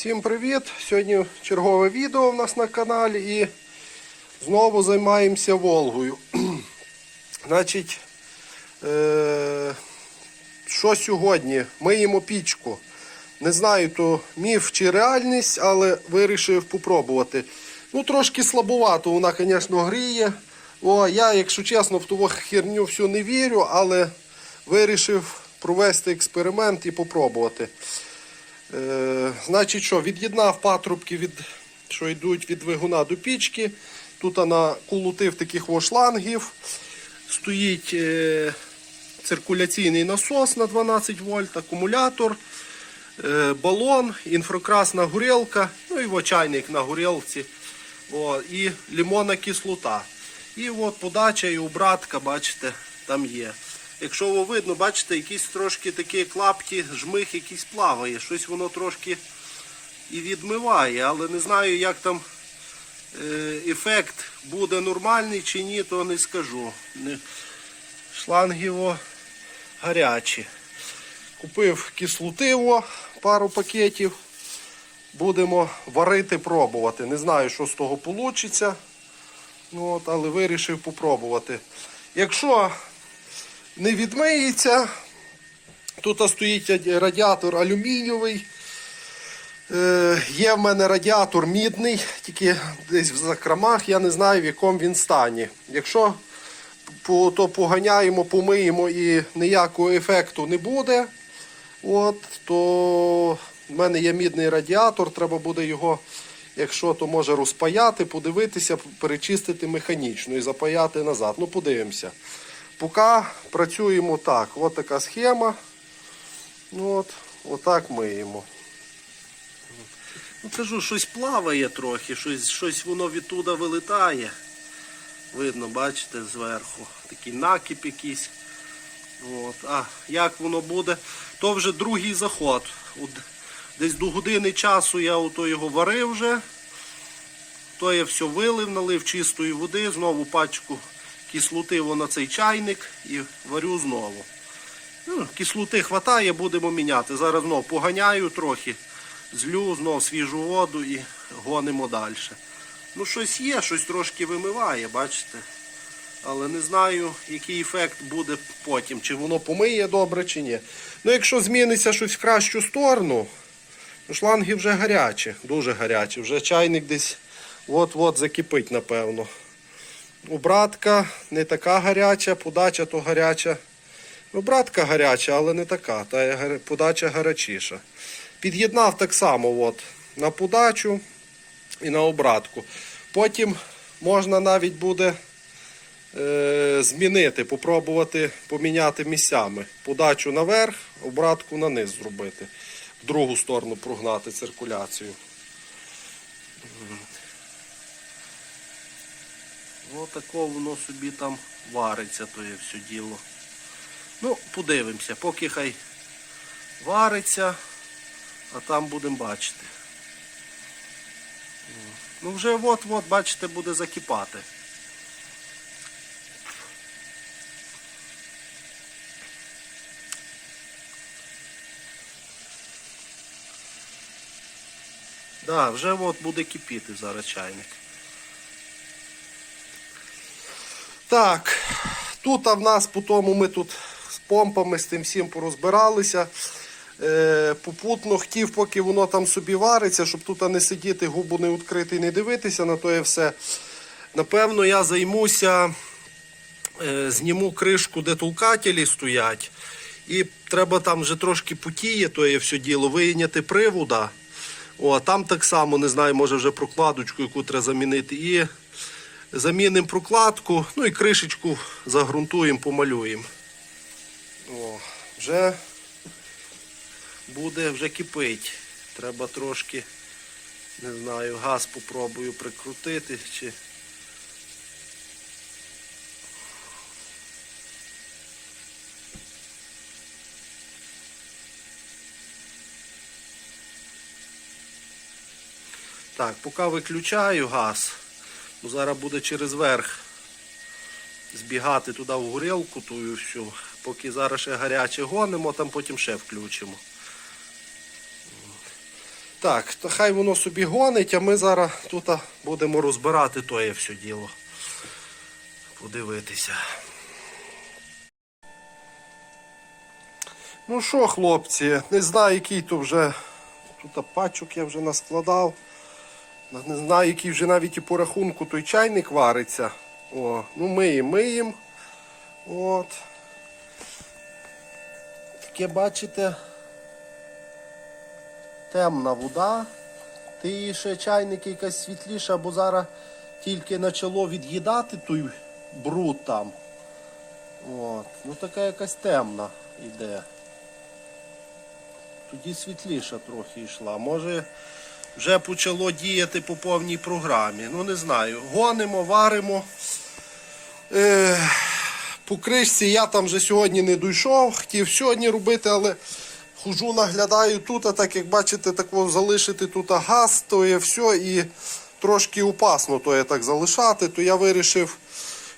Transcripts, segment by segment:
Всім привіт! Сьогодні чергове відео в нас на каналі і знову займаємося Волгою. Значить, е- що сьогодні? Миємо пічку. Не знаю, то міф чи реальність, але вирішив попробувати. Ну, трошки слабовато, вона, звісно, гріє. О, я, якщо чесно, в ту херню всю не вірю, але вирішив провести експеримент і попробувати. Е, значить, що, від'єднав патрубки, від, що йдуть від двигуна до пічки. Тут вона кулутив таких вошлангів. Стоїть е, циркуляційний насос на 12 вольт, акумулятор, е, балон, інфракрасна горілка, ну і во чайник на горілці. О, і лимонна кислота. І от подача і обратка, бачите, там є. Якщо ви видно, бачите, якісь трошки такі клапті, жмих якийсь плаває. Щось воно трошки і відмиває, але не знаю, як там е, ефект буде нормальний чи ні, то не скажу. Шланги його гарячі. Купив кислотиво, пару пакетів. Будемо варити, пробувати. Не знаю, що з того вийде. Ну, але вирішив попробувати. Якщо не відмиється, тут стоїть радіатор алюмінієвий. Е, є в мене радіатор мідний, тільки десь в закромах, я не знаю, в якому він стані. Якщо то поганяємо, помиємо і ніякого ефекту не буде, от, то в мене є мідний радіатор, треба буде його, якщо то може розпаяти, подивитися, перечистити механічно і запаяти назад. Ну, подивимося. Поки працюємо так. От така схема. Ну, От, отак миємо. Ну, кажу, щось плаває трохи, щось, щось воно відтуда вилітає. Видно, бачите, зверху. Такий накіп якийсь. От. А як воно буде, то вже другий заход. От, десь до години часу я ото його варив вже. То я все вилив, налив чистої води, знову пачку кислоти на цей чайник і варю знову. Ну, кислоти хватає, будемо міняти. Зараз знов поганяю трохи, злю знов свіжу воду і гонимо далі. Ну, щось є, щось трошки вимиває, бачите. Але не знаю, який ефект буде потім. Чи воно помиє добре, чи ні. Ну, якщо зміниться щось в кращу сторону, ну, шланги вже гарячі, дуже гарячі. Вже чайник десь от-от закипить, напевно. Обратка не така гаряча, подача то гаряча. Обратка гаряча, але не така. Та подача гарячіша. Під'єднав так само от, на подачу і на обратку. Потім можна навіть буде е, змінити, попробувати поміняти місцями. Подачу наверх, обратку на низ зробити. В другу сторону прогнати циркуляцію. Отако воно собі там вариться, то є все діло. Ну, подивимося, поки хай вариться, а там будемо бачити. Ну вже от-от, бачите, буде закипати. Да, вже от буде кипіти зараз чайник. Так, тут а в нас по тому ми тут з помпами, з тим всім порозбиралися. Е, попутно хотів, поки воно там собі вариться, щоб тут не сидіти, губу не відкрити і не дивитися на то все. Напевно, я займуся, е, зніму кришку, де толкателі стоять. І треба там вже трошки потіє, то є все діло, вийняти привода. О, а там так само, не знаю, може вже прокладочку, яку треба замінити. І замінимо прокладку, ну і кришечку загрунтуємо, помалюємо. О, вже буде, вже кипить. Треба трошки, не знаю, газ попробую прикрутити чи. Так, поки виключаю газ, бо зараз буде через верх збігати туди в горілку, ту і всю. Поки зараз ще гаряче гонимо, там потім ще включимо. Так, то хай воно собі гонить, а ми зараз тут будемо розбирати тоє все діло. Подивитися. Ну що, хлопці, не знаю, який то вже. Тут пачок я вже наскладав. Не знаю, який вже навіть і по рахунку той чайник вариться. О, ну миємо, миємо. От. Таке, бачите, темна вода. Ти ще чайник якась світліша, бо зараз тільки почало від'їдати той бруд там. От. Ну така якась темна йде. Тоді світліша трохи йшла. Може вже почало діяти по повній програмі. Ну не знаю. Гонимо, варимо. Е, по кришці я там вже сьогодні не дійшов, хотів сьогодні робити, але хожу, наглядаю тут, а так як бачите, так от залишити тут газ, то є все і трошки опасно то є так залишати, то я вирішив.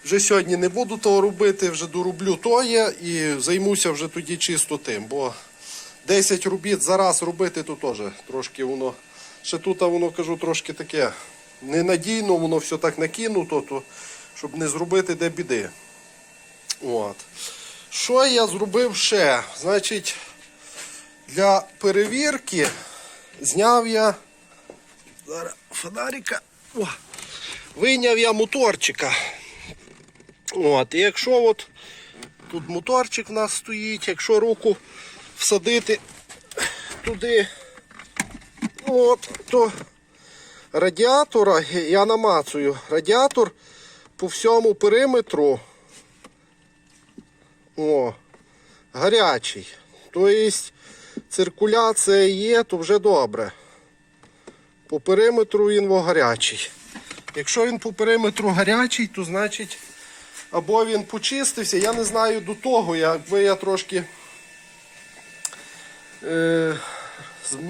Вже сьогодні не буду того робити, вже дороблю тоє і займуся вже тоді чисто тим. Бо 10 робіт зараз робити, то теж трошки воно. Ще тут воно кажу трошки таке ненадійно, воно все так накинуто, то, щоб не зробити де біди. От. Що я зробив ще? Значить, для перевірки зняв я зараз фонарика. О, вийняв я моторчика. От, і якщо от тут моторчик в нас стоїть, якщо руку всадити туди, от, то радіатора я намацую. Радіатор по всьому периметру о, гарячий. Тобто циркуляція є, то вже добре. По периметру він гарячий. Якщо він по периметру гарячий, то значить або він почистився. Я не знаю до того, якби я трошки, е,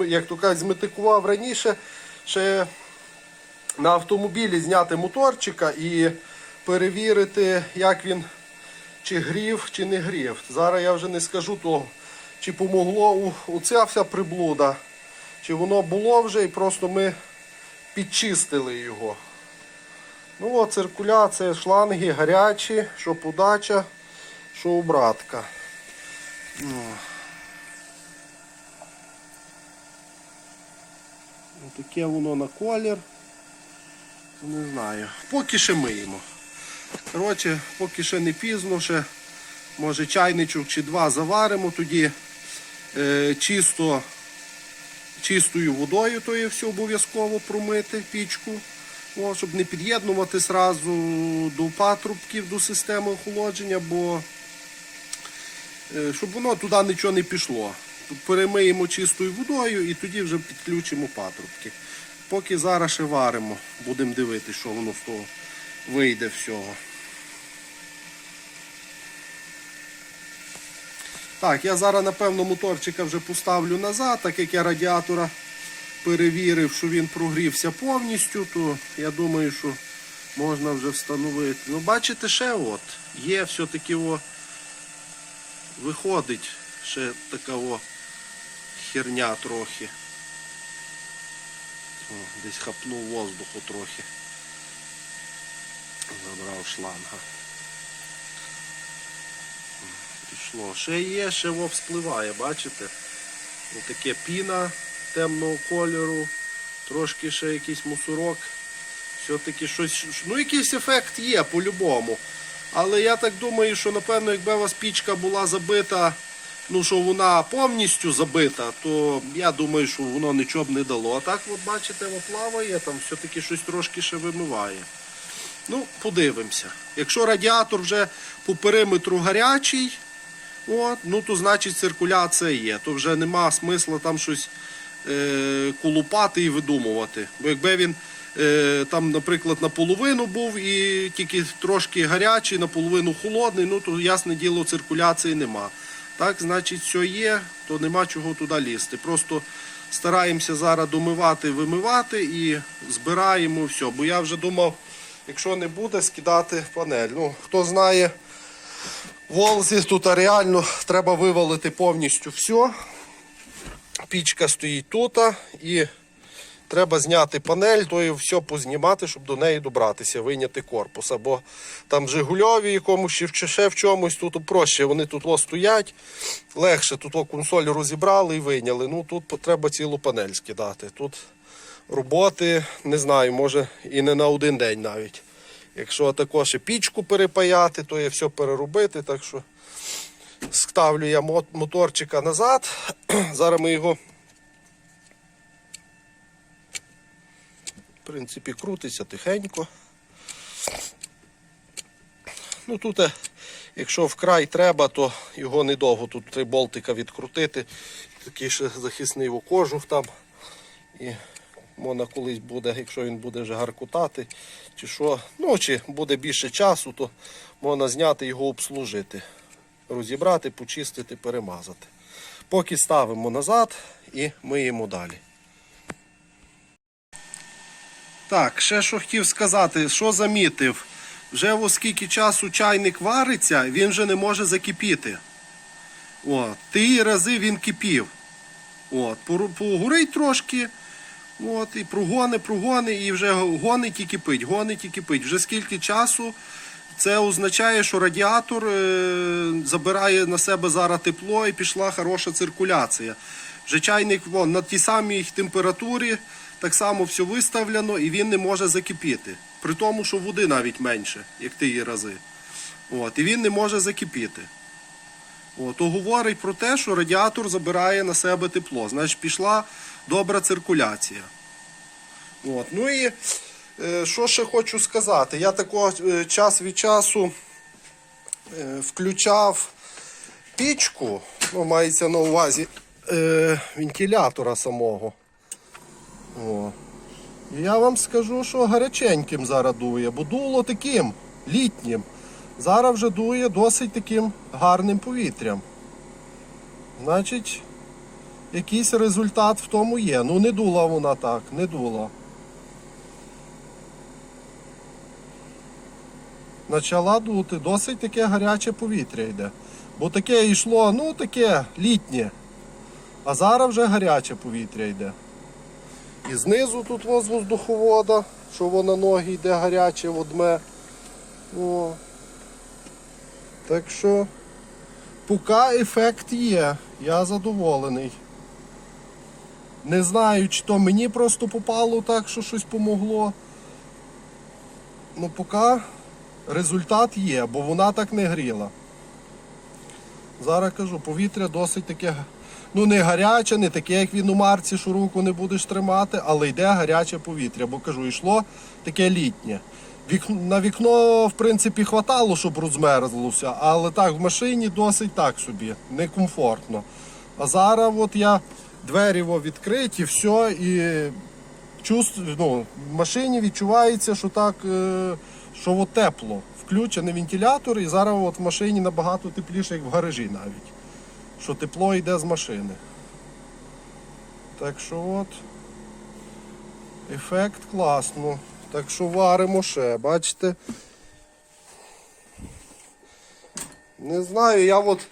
як то кажуть, зметикував раніше, ще на автомобілі зняти моторчика і перевірити, як він чи грів, чи не грів. Зараз я вже не скажу того, чи помогло оця вся приблуда, чи воно було вже і просто ми підчистили його. Ну от циркуляція, шланги гарячі, що подача, що обратка. Ну. Ну, Таке воно на колір. Не знаю. Поки ще миємо. Коротше, поки ще не пізно, ще може чайничок чи два заваримо, тоді е, чисто, чистою водою то є все обов'язково промити пічку. О, щоб не під'єднувати зразу до патрубків, до системи охолодження, бо е, щоб воно туди нічого не пішло. Перемиємо чистою водою і тоді вже підключимо патрубки. Поки зараз ще варимо, будемо дивитися, що воно з того вийде всього. Так, я зараз, напевно, моторчика вже поставлю назад, так як я радіатора перевірив, що він прогрівся повністю, то я думаю, що можна вже встановити. Ну, бачите, ще от, є все-таки о, виходить ще така о херня трохи. О, десь хапнув воздуху трохи. Забрав шланга. Пішло. Ще є, ще во вспливає, бачите? Ось таке піна темного кольору, трошки ще якийсь мусорок. Все-таки щось, ну якийсь ефект є по-любому. Але я так думаю, що напевно, якби у вас пічка була забита, ну що вона повністю забита, то я думаю, що воно нічого б не дало. А так, от бачите, воно плаває, там все-таки щось трошки ще вимиває. Ну, подивимося. Якщо радіатор вже по периметру гарячий, от, ну то значить циркуляція є. То вже нема смисла там щось е, колупати і видумувати. Бо якби він е, там, наприклад, наполовину був і тільки трошки гарячий, наполовину холодний, ну то ясне діло, циркуляції нема. Так, значить, все є, то нема чого туди лізти. Просто стараємося зараз домивати, вимивати і збираємо все. Бо я вже думав, якщо не буде, скидати панель. Ну, хто знає, Волзі тут реально треба вивалити повністю все. Пічка стоїть тут і треба зняти панель, то і все познімати, щоб до неї добратися, вийняти корпус. Або там Жигульові якомусь чи ще в чомусь тут проще. Вони тут стоять, легше тут консоль розібрали і вийняли. Ну тут треба цілу панель скидати. Тут роботи, не знаю, може і не на один день навіть. Якщо також і пічку перепаяти, то є все переробити. Так що ставлю я моторчика назад. Зараз ми його. В принципі, крутиться тихенько. Ну тут, е, якщо вкрай треба, то його недовго. Тут три болтика відкрутити. Такий ще захисний кожух там. І можна колись буде, якщо він буде вже гаркутати, чи що, ну чи буде більше часу, то можна зняти його обслужити. Розібрати, почистити, перемазати. Поки ставимо назад і миємо далі. Так, ще що хотів сказати, що замітив. Вже оскільки часу чайник вариться, він вже не може закипіти. От, ті рази він кипів. От, погорить трошки. От, і прогони, прогони, і вже гонить і кипить, гонить і кипить. Вже скільки часу це означає, що радіатор е, забирає на себе зараз тепло і пішла хороша циркуляція. Вже чайник вон, на тій самій температурі так само все виставлено і він не може закипіти. При тому, що води навіть менше, як ті рази. От, і він не може закипіти. О, то говорить про те, що радіатор забирає на себе тепло. Значить, пішла добра циркуляція. От. Ну і е, що ще хочу сказати? Я такого е, час від часу е, включав пічку, ну, мається на увазі вентилятора самого. О. І я вам скажу, що гаряченьким зараз дує, бо дуло таким літнім. Зараз вже дує досить таким гарним повітрям. Значить, якийсь результат в тому є. Ну не дула вона так, не дула. Почала дути, досить таке гаряче повітря йде. Бо таке йшло, ну таке літнє. А зараз вже гаряче повітря йде. І знизу тут воз воздуховода, що воно ноги йде гаряче, водме. О. Так що, поки ефект є, я задоволений. Не знаю, чи то мені просто попало так, що щось помогло. Ну, поки результат є, бо вона так не гріла. Зараз кажу, повітря досить таке, ну не гаряче, не таке, як він у марці, що руку не будеш тримати, але йде гаряче повітря, бо кажу, йшло таке літнє. На вікно, в принципі, хватало, щоб розмерзлося, але так в машині досить так собі, некомфортно. А зараз от я двері відкриті, все, і чувствую, ну, в машині відчувається, що так, е, що от тепло. Включений вентилятор, і зараз от в машині набагато тепліше, як в гаражі навіть. Що тепло йде з машини. Так що от. Ефект класно. Так що варимо ще, бачите? Не знаю, я от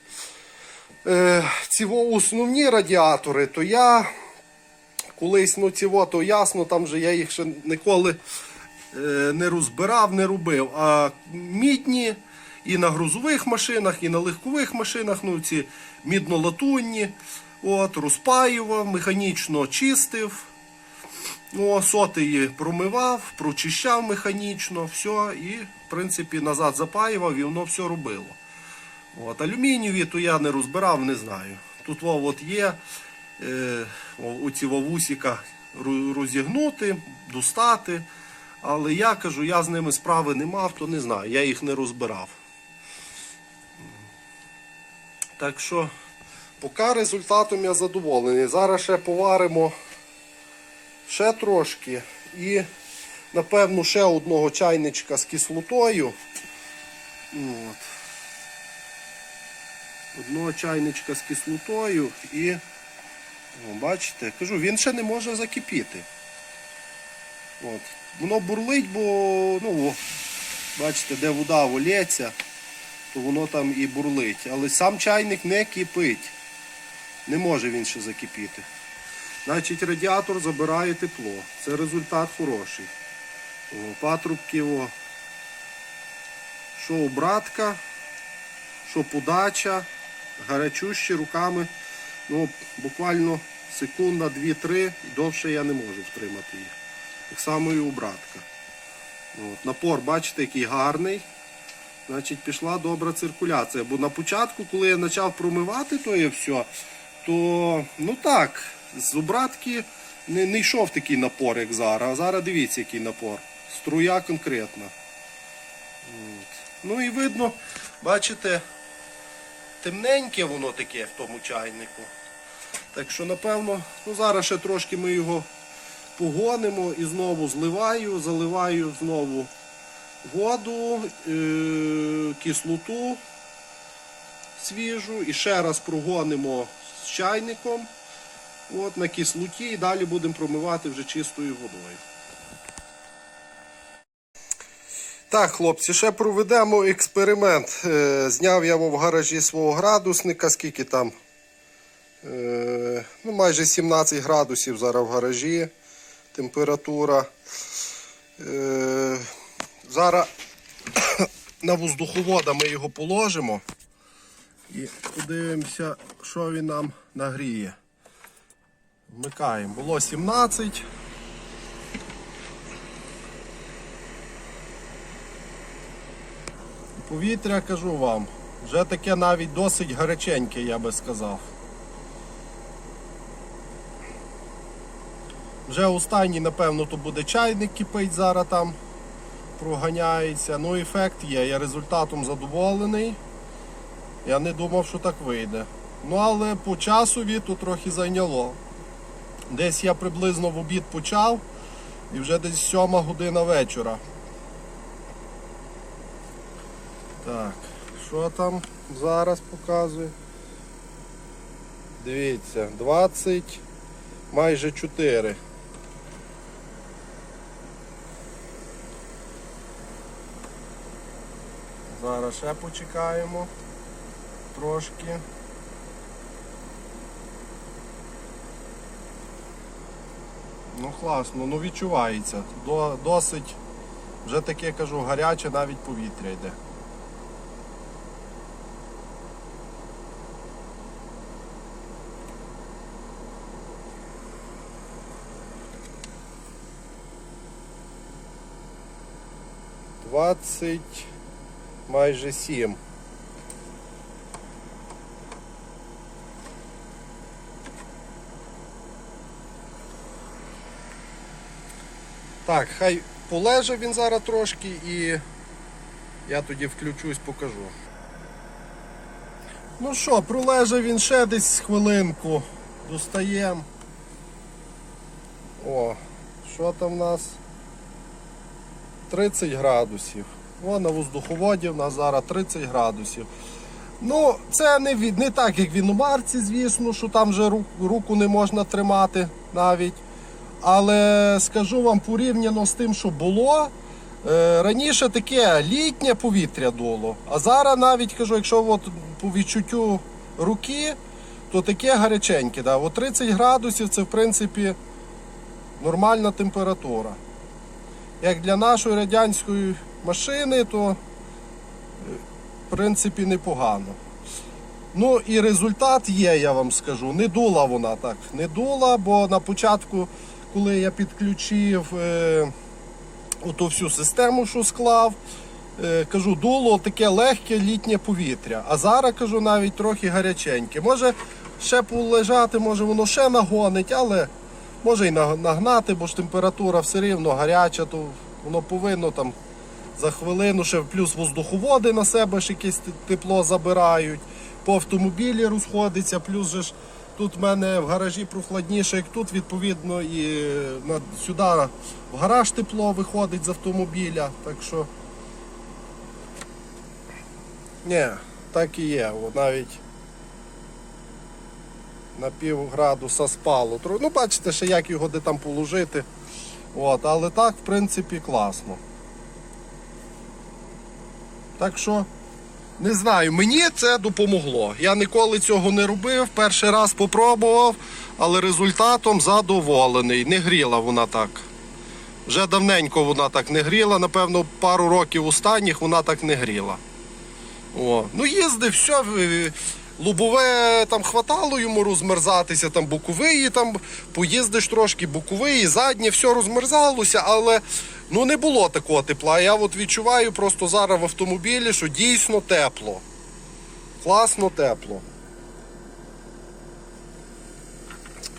е, ці основні радіатори, то я колись, ну ці во, то ясно, там же я їх ще ніколи е, не розбирав, не робив. А мідні і на грузових машинах, і на легкових машинах, ну ці мідно-латунні, от, розпаював, механічно чистив. Ну, сотий промивав, прочищав механічно, все, і, в принципі, назад запаював і воно все робило. От, алюмінієві то я не розбирав, не знаю. Тут во, от є е, оці вовусіка розігнути, достати. Але я кажу, я з ними справи не мав, то не знаю, я їх не розбирав. Так що, поки результатом я задоволений. Зараз ще поваримо ще трошки і, напевно, ще одного чайничка з кислотою. От. Одного чайничка з кислотою і, о, бачите, кажу, він ще не може закипіти. От. Воно бурлить, бо, ну, бачите, де вода волється, то воно там і бурлить. Але сам чайник не кипить. Не може він ще закипіти. Значить, радіатор забирає тепло. Це результат хороший. О, патрубки, о, що обратка, що подача, гарячущі руками. Ну, буквально секунда, дві-три, довше я не можу втримати їх. Так само і обратка. От, напор, бачите, який гарний. Значить, пішла добра циркуляція. Бо на початку, коли я почав промивати то і все, то ну так, з обратки не, не йшов такий напор, як зараз. А зараз дивіться, який напор. Струя конкретна. От. Ну і видно, бачите, темненьке воно таке в тому чайнику. Так що, напевно, ну зараз ще трошки ми його погонимо і знову зливаю, заливаю знову воду, е- кислоту свіжу і ще раз прогонимо з чайником от, на кислоті і далі будемо промивати вже чистою водою. Так, хлопці, ще проведемо експеримент. Е, Зняв я в гаражі свого градусника, скільки там. Е, Ну, майже 17 градусів зараз в гаражі температура. Зараз на воздуховода ми його положимо і подивимося, що він нам нагріє. Вмикаємо. Було 17. Повітря кажу вам, вже таке навіть досить гаряченьке, я би сказав. Вже останній, напевно, то буде чайник кипить зараз там, проганяється. Ну, ефект є, я результатом задоволений. Я не думав, що так вийде. Ну, але по часові то трохи зайняло. Десь я приблизно в обід почав і вже десь сьома година вечора. Так, що там зараз показує? Дивіться, 20, майже 4. Зараз ще почекаємо трошки. Ну класно, ну відчувається. Досить, вже таке кажу, гаряче навіть повітря йде. Двадцять майже сім. Так, хай полеже він зараз трошки і я тоді включусь, покажу. Ну що, пролежав він ще десь хвилинку. Достаємо. О, що там в нас? 30 градусів. О, на воздуховоді в нас зараз 30 градусів. Ну, це не, не так, як в іномарці, звісно, що там вже руку не можна тримати навіть. Але скажу вам порівняно з тим, що було. е, Раніше таке літнє повітря дуло, а зараз навіть кажу, якщо от по відчуттю руки, то таке гаряченьке. Да? От 30 градусів це в принципі нормальна температура. Як для нашої радянської машини, то е, в принципі непогано. Ну і результат є, я вам скажу. Не дула вона так. Не дула, бо на початку, коли я підключив е, оту всю систему, що склав, е, кажу, дуло таке легке літнє повітря. А зараз кажу навіть трохи гаряченьке. Може ще полежати, може воно ще нагонить, але може і нагнати, бо ж температура все рівно гаряча, то воно повинно там за хвилину ще плюс воздуховоди на себе ж якесь тепло забирають. По автомобілі розходиться, плюс же ж тут в мене в гаражі прохладніше, як тут, відповідно, і на, сюди в гараж тепло виходить з автомобіля. Так що. Ні, так і є. Навіть на пів градуса спало. Ну, бачите, ще як його де там положити. От, але так, в принципі, класно. Так що Не знаю, мені це допомогло. Я ніколи цього не робив. Перший раз попробував, але результатом задоволений. Не гріла вона так. Вже давненько вона так не гріла. Напевно, пару років останніх вона так не гріла. О. Ну, їздив, все. Е, Лобове там хватало йому розмерзатися, там боковиї, там поїздиш трошки, боковиї, заднє, все розмерзалося, але ну не було такого тепла. Я от відчуваю просто зараз в автомобілі, що дійсно тепло. Класно тепло.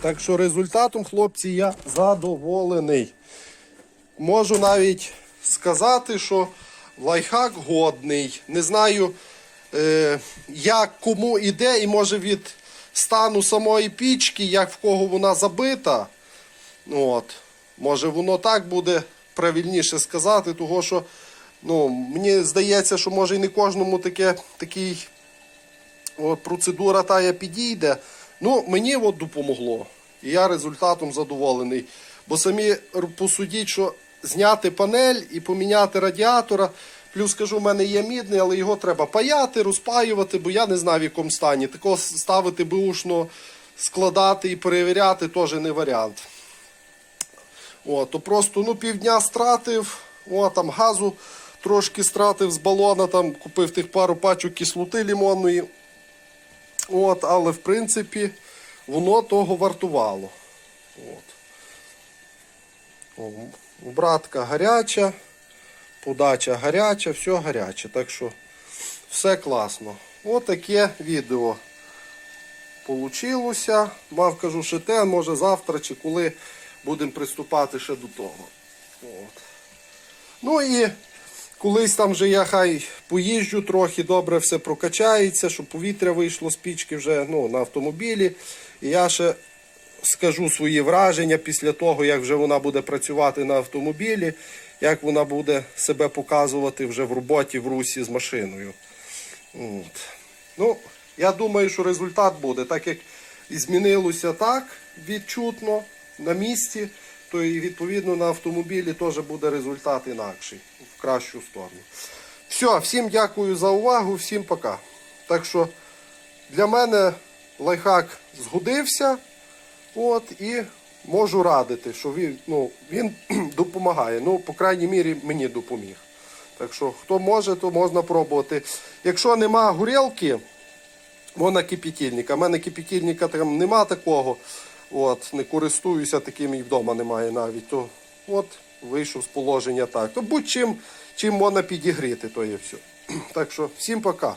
Так що результатом, хлопці, я задоволений. Можу навіть сказати, що лайфхак годний. Не знаю, як кому іде, і може від стану самої пічки, як в кого вона забита. От. Може воно так буде правильніше сказати, того що ну, мені здається, що може і не кожному таке, такий от, процедура тая підійде. Ну, мені от допомогло. І я результатом задоволений. Бо самі посудіть, що зняти панель і поміняти радіатора. Плюс кажу, в мене є мідний, але його треба паяти, розпаювати, бо я не знаю, в якому стані. Такого ставити бушно, складати і перевіряти теж не варіант. О, то просто ну, півдня стратив, о, там газу трошки стратив з балона, там купив тих пару пачок кислоти лимонної. От, але в принципі воно того вартувало. От. О, братка гаряча, подача гаряча, все гаряче. Так що все класно. Отаке відео получилося. Мав кажу, ще те, може завтра чи коли будемо приступати ще до того. От. Ну і колись там вже я хай поїжджу трохи, добре все прокачається, щоб повітря вийшло з пічки вже ну, на автомобілі. І я ще скажу свої враження після того, як вже вона буде працювати на автомобілі, як вона буде себе показувати вже в роботі в русі з машиною. От. Ну, я думаю, що результат буде, так як і змінилося так відчутно на місці, то і відповідно на автомобілі теж буде результат інакший, в кращу сторону. Все, всім дякую за увагу, всім пока. Так що для мене лайфхак згодився. От, і можу радити, що він, ну, він допомагає. Ну, по крайній мірі, мені допоміг. Так що, хто може, то можна пробувати. Якщо нема горілки, вона кипітільника. У мене кипітільника там нема такого. От, не користуюся таким і вдома немає навіть. То от вийшов з положення так. То будь-чим чим можна підігріти, то є все. Так що, всім пока.